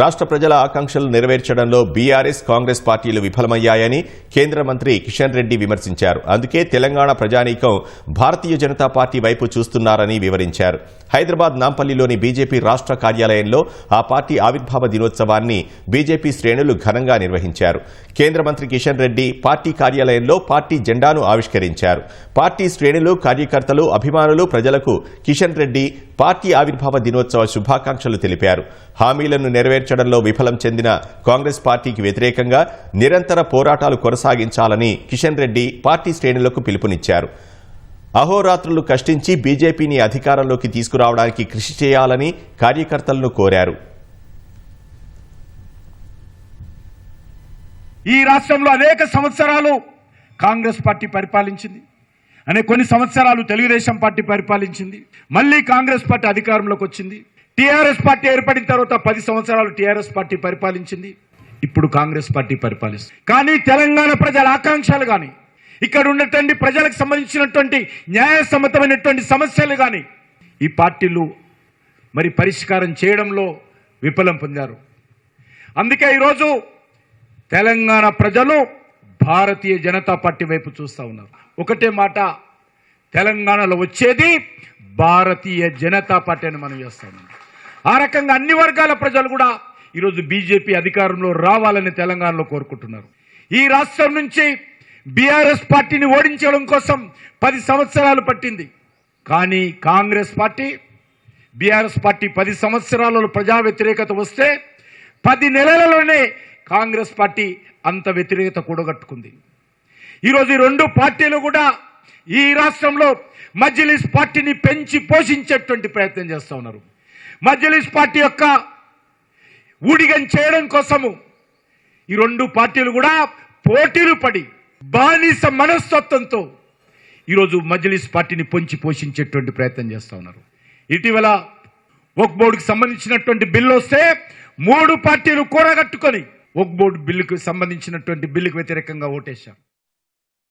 రాష్ట్ర ప్రజల ఆకాంక్షలు నెరవేర్చడంలో బీఆర్ఎస్ కాంగ్రెస్ పార్టీలు విఫలమయ్యాయని కేంద్ర మంత్రి కిషన్ రెడ్డి విమర్శించారు. అందుకే తెలంగాణ ప్రజానీకం భారతీయ జనతా పార్టీ వైపు చూస్తున్నారని వివరించారు. హైదరాబాద్ నాంపల్లిలోని బీజేపీ రాష్ట్ర కార్యాలయంలో ఆ పార్టీ ఆవిర్భావ దినోత్సవాన్ని బీజేపీ శ్రేణులు ఘనంగా నిర్వహించారు. కేంద్ర మంత్రి కిషన్ రెడ్డి పార్టీ కార్యాలయంలో పార్టీ జెండాను ఆవిష్కరించారు. పార్టీ శ్రేణులు కార్యకర్తలు అభిమానులు ప్రజలకు కిషన్ రెడ్డి పార్టీ ఆవిర్భావ దినోత్సవ శుభాకాంక్షలు తెలిపారు. హామీలను నెరవేర్చడంలో విఫలం చెందిన కాంగ్రెస్ పార్టీకి వ్యతిరేకంగా నిరంతర పోరాటాలు కొనసాగించాలని కిషన్ రెడ్డి పార్టీ శ్రేణులకు పిలుపునిచ్చారు. అహోరాత్రులు కష్టించి బీజేపీని అధికారంలోకి తీసుకురావడానికి కృషి చేయాలని కార్యకర్తలను కోరారు. ఈ రాష్ట్రంలో అనేక సంవత్సరాలు కాంగ్రెస్ పార్టీ పరిపాలించింది. అనే కొన్ని సంవత్సరాలు తెలుగుదేశం పార్టీ పరిపాలించింది. మళ్ళీ కాంగ్రెస్ పార్టీ అధికారంలోకి వచ్చింది. టీఆర్ఎస్ పార్టీ ఏర్పడిన తర్వాత పది సంవత్సరాలు టీఆర్ఎస్ పార్టీ పరిపాలించింది. ఇప్పుడు కాంగ్రెస్ పార్టీ పరిపాలిస్తుంది. కానీ తెలంగాణ ప్రజల ఆకాంక్షలు కానీ ఇక్కడ ఉన్నటువంటి ప్రజలకు సంబంధించినటువంటి న్యాయసమ్మతమైనటువంటి సమస్యలు కానీ ఈ పార్టీలు మరి పరిష్కారం చేయడంలో విఫలం పొందారు. అందుకే ఈరోజు తెలంగాణ ప్రజలు భారతీయ జనతా పార్టీ వైపు చూస్తూ ఉన్నారు. ఒకటే మాట తెలంగాణలో వచ్చేది భారతీయ జనతా పార్టీ అని మనం చేస్తా ఉన్నాం. ఆ రకంగా అన్ని వర్గాల ప్రజలు కూడా ఈరోజు బీజేపీ అధికారంలో రావాలని తెలంగాణలో కోరుకుంటున్నారు. ఈ రాష్ట్రం నుంచి బీఆర్ఎస్ పార్టీని ఓడించడం కోసం పది సంవత్సరాలు పట్టింది. కానీ కాంగ్రెస్ పార్టీ బీఆర్ఎస్ పార్టీ పది సంవత్సరాలలో ప్రజా వ్యతిరేకత వస్తే పది నెలలలోనే కాంగ్రెస్ పార్టీ అంత వ్యతిరేకత కూడగట్టుకుంది. ఈరోజు రెండు పార్టీలు కూడా ఈ రాష్ట్రంలో మజ్లిస్ పార్టీని పెంచి పోషించేటువంటి ప్రయత్నం చేస్తూ ఉన్నారు. మజ్లిస్ పార్టీ యొక్క ఊడిగం చేయడం కోసము ఈ రెండు పార్టీలు కూడా పోటీలు పడి బానిస మనస్తత్వంతో ఈరోజు మజ్లిస్ పార్టీని పొంచి పోషించేటువంటి ప్రయత్నం చేస్తూ ఉన్నారు. ఇటీవల ఒక బోర్డుకి సంబంధించినటువంటి బిల్లు వస్తే మూడు పార్టీలు కూడగట్టుకొని ఒక బోర్డు బిల్లుకు సంబంధించినటువంటి బిల్లుకు వ్యతిరేకంగా ఓటేశారు